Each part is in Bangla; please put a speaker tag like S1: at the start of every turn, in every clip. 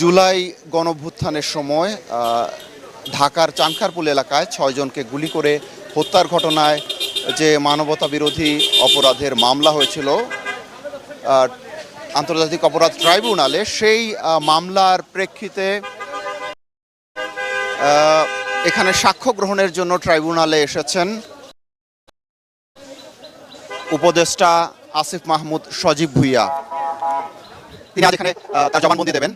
S1: জুলাই গণভ্যুত্থানের সময় ঢাকার চানখারপুল এলাকায় ছয়জনকে গুলি করে হত্যার ঘটনায় যে মানবতা বিরোধী অপরাধের মামলা হয়েছিল আন্তর্জাতিক অপরাধ ট্রাইব্যুনালে, সেই মামলার প্রেক্ষিতে এখানে সাক্ষ্য গ্রহণের জন্য ট্রাইব্যুনালে এসেছেন উপদেষ্টা আসিফ মাহমুদ সজীব ভুইয়া। তিনি আজ এখানে তার জবানবন্দি দেবেন।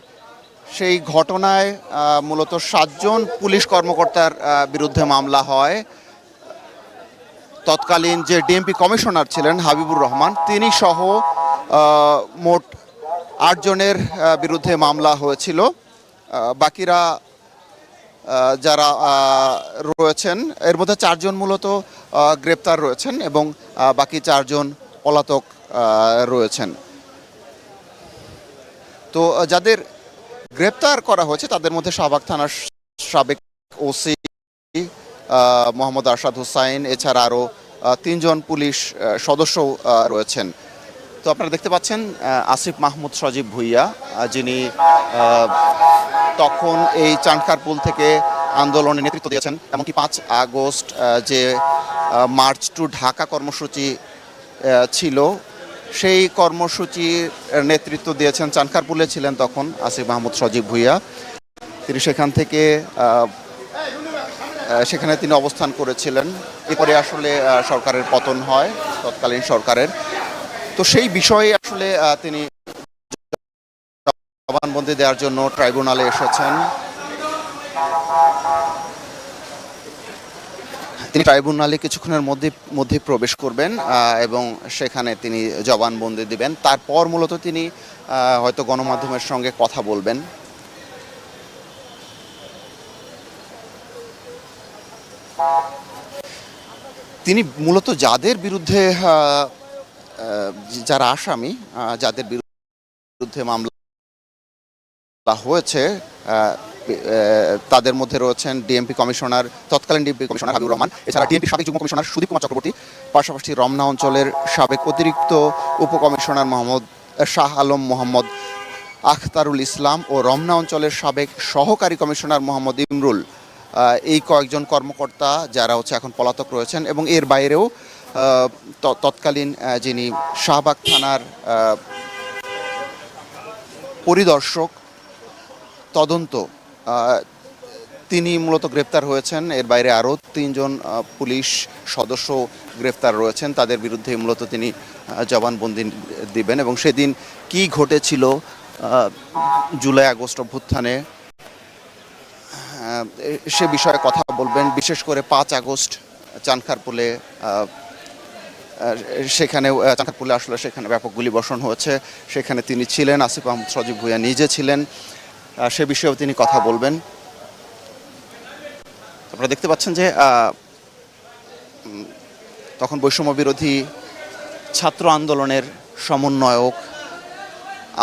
S1: সেই ঘটনায় মূলত সাতজন পুলিশ কর্মকর্তার বিরুদ্ধে মামলা হয়। তৎকালীন যে ডিএমপি কমিশনার ছিলেন হাবিবুর রহমান, তিনি সহ মোট আটজনের বিরুদ্ধে মামলা হয়েছিল। বাকিরা যারা রয়েছেন, এর মধ্যে চারজন মূলত গ্রেপ্তার রয়েছেন এবং বাকি চারজন পলাতক রয়েছেন। তো যাদের গ্রেপ্তার করা হয়েছে। তাদের মধ্যে শাহবাগ থানার সাবেক ওসি মোহাম্মদ আরশাদ হুসাইন, এছাড়া আরও তিনজন পুলিশ সদস্য রয়েছেন। তো আপনারা দেখতে পাচ্ছেন আসিফ মাহমুদ সজীব ভুইয়া যিনি তখন এই চানখারপুল থেকে আন্দোলনে নেতৃত্ব দিয়েছেন। এমনকি পাঁচ আগস্ট যে মার্চ টু ঢাকা কর্মসূচি ছিল সেই কর্মসূচির নেতৃত্ব দিয়েছেন চানখারপুলে ছিলেন তখন আসিফ মাহমুদ সজীব ভুইয়া। তিনি সেখান থেকে সেখানে তিনি অবস্থান করেছিলেন। এরপরে আসলে সরকারের পতন হয়, তৎকালীন সরকারের। তো সেই বিষয়ে আসলে তিনি জবানবন্দি দেওয়ার জন্য ট্রাইব্যুনালে এসেছেন। তিনি ট্রাইব্যুনালে কিছুক্ষণের মধ্যে মধ্যে প্রবেশ করবেন এবং সেখানে তিনি জবানবন্দি দিবেন। তারপর মূলত তিনি হয়তো গণমাধ্যমের সঙ্গে কথা বলবেন। তিনি মূলত যাদের বিরুদ্ধে যারা আসামি যাদের বিরুদ্ধে মামলা হয়েছে তাদের মধ্যে রয়েছেন ডিএমপি কমিশনার, তৎকালীন ডিএমপি কমিশনার হাবিবুর রহমান, এছাড়া ডিএমপি সাবেক যুগ্ম কমিশনার সুদীপ কুমার চক্রবর্তী, পাশাপাশি রমনা অঞ্চলের সাবেক অতিরিক্ত উপকমিশনার মোহাম্মদ শাহ আলম মোহাম্মদ আখতারুল ইসলাম ও রমনা অঞ্চলের সাবেক সহকারী কমিশনার মোহাম্মদ ইমরুল এই কয়েকজন কর্মকর্তা যারা হচ্ছে এখন পলাতক রয়েছেন এবং এর বাইরেও তৎকালীন যিনি শাহবাগ থানার পরিদর্শক, তদন্ত তিনি মূলত গ্রেপ্তার হয়েছেন। এর বাইরে আরও তিনজন পুলিশ সদস্য গ্রেপ্তার রয়েছেন। তাদের বিরুদ্ধে মূলত তিনি জবানবন্দি দিবেন এবং সেদিন কি ঘটেছিল জুলাই আগস্ট অভ্যুত্থানে সে বিষয়ে কথা বলবেন। বিশেষ করে পাঁচ আগস্ট চানখারপুলে সেখানে চাঁদপুলে আসলে সেখানে ব্যাপক গুলিবর্ষণ হয়েছে। সেখানে তিনি ছিলেন, আসিফ আহমদ সজীব ভুইয়া নিজে ছিলেন। সে বিষয়েও তিনি কথা বলবেন। আপনারা দেখতে পাচ্ছেন যে তখন বৈষম্য বিরোধী ছাত্র আন্দোলনের সমন্বয়ক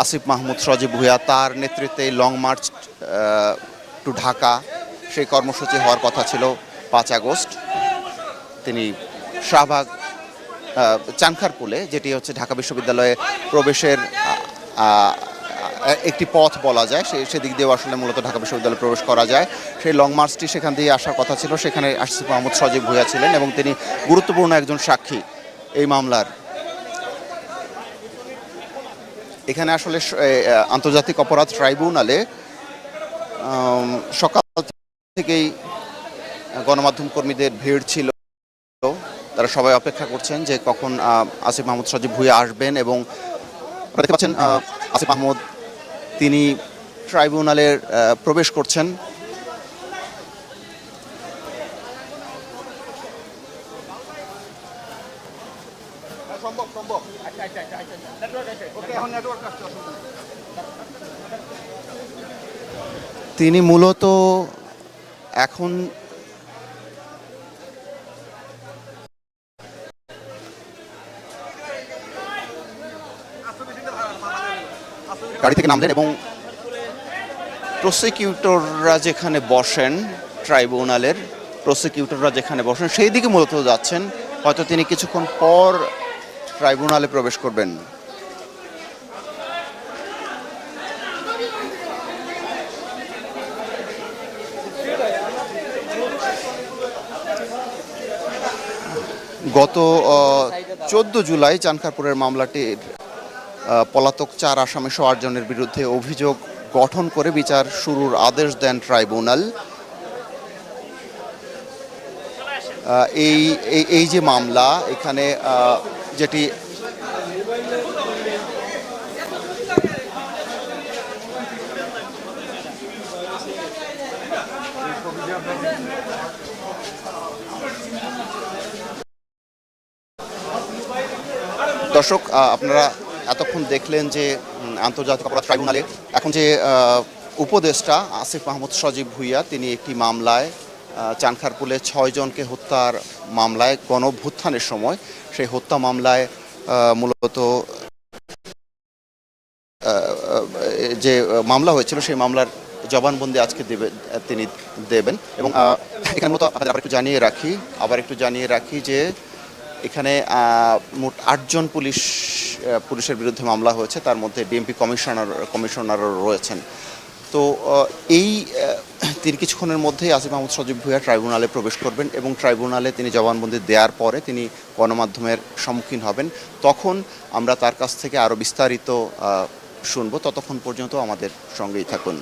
S1: আসিফ মাহমুদ সজীব ভুইয়া তার নেতৃত্বে লং মার্চ টু ঢাকা, সেই কর্মসূচি হওয়ার কথা ছিল পাঁচ আগস্ট। তিনি শাহবাগ চানখারপুলে, যেটি হচ্ছে ঢাকা বিশ্ববিদ্যালয়ে প্রবেশের একটি পথ বলা যায়। সে সেদিক দিয়েও আসলে মূলত ঢাকা বিশ্ববিদ্যালয়ে প্রবেশ করা যায়। সেই লং মার্চটি সেখান দিয়ে আসার কথা ছিল। সেখানে আসিফ মাহমুদ সজীব ভুইয়া ছিলেন এবং তিনি গুরুত্বপূর্ণ একজন সাক্ষী এই মামলার। এখানে আসলে আন্তর্জাতিক অপরাধ ট্রাইব্যুনালে সকাল থেকেই গণমাধ্যম কর্মীদের ভিড় ছিল। তারা সবাই অপেক্ষা করছেন যে কখন আসিফ মাহমুদ সজীব ভুইয়া আসবেন এবং আসিফ মাহমুদ তিনি ট্রাইব্যুনালের প্রবেশ করছেন। তিনি মূলত এখন গাড়ি থেকে নামলেন এবং প্রসিকিউটররা যেখানে বসেন ট্রাইব্যুনালের প্রসিকিউটররা যেখানে বসেন, সেই দিকে মূলত যাচ্ছেন। হয়তো তিনি কিছুক্ষণ পর ট্রাইব্যুনালে প্রবেশ করবেন। গত চোদ্দ জুলাই চানখারপুরের মামলাটির পলাতক চার আসামি সহ আটজনের বিরুদ্ধে অভিযোগ গঠন করে বিচার শুরুর আদেশ দেন ট্রাইব্যুনাল। এই, এই- যে মামলা, এখানে যেটি দর্শক আপনারা এতক্ষণ দেখলেন যে আন্তর্জাতিক অপরাধ ট্রাইব্যুনালে এখন যে উপদেষ্টা আসিফ মাহমুদ সজীব ভুইয়া, তিনি একটি মামলায় চানখারপুলে ছয় জনকে হত্যার মামলায় গণভ্যুত্থানের সময় সেই হত্যা মামলায় মূলত যে, মামলা হয়েছিল সেই মামলার জবানবন্দি আজকে দেবে, তিনি দেবেন এবং এখানে মতো একটু জানিয়ে রাখি, আবার একটু জানিয়ে রাখি যে এখানে মোট আটজন পুলিশ পুলিশের বিরুদ্ধে মামলা হয়েছে। তার মধ্যে ডিএমপি কমিশনার, কমিশনারও রয়েছেন। তো এই তিনি কিছুক্ষণের মধ্যেই আসিফ মাহমুদ সজীব ভুইয়া ট্রাইব্যুনালে প্রবেশ করবেন এবং ট্রাইব্যুনালে তিনি জবানবন্দি দেওয়ার পরে তিনি গণমাধ্যমের সম্মুখীন হবেন। তখন আমরা তার কাছ থেকে আরও বিস্তারিত শুনব। ততক্ষণ পর্যন্ত আমাদের সঙ্গেই থাকুন।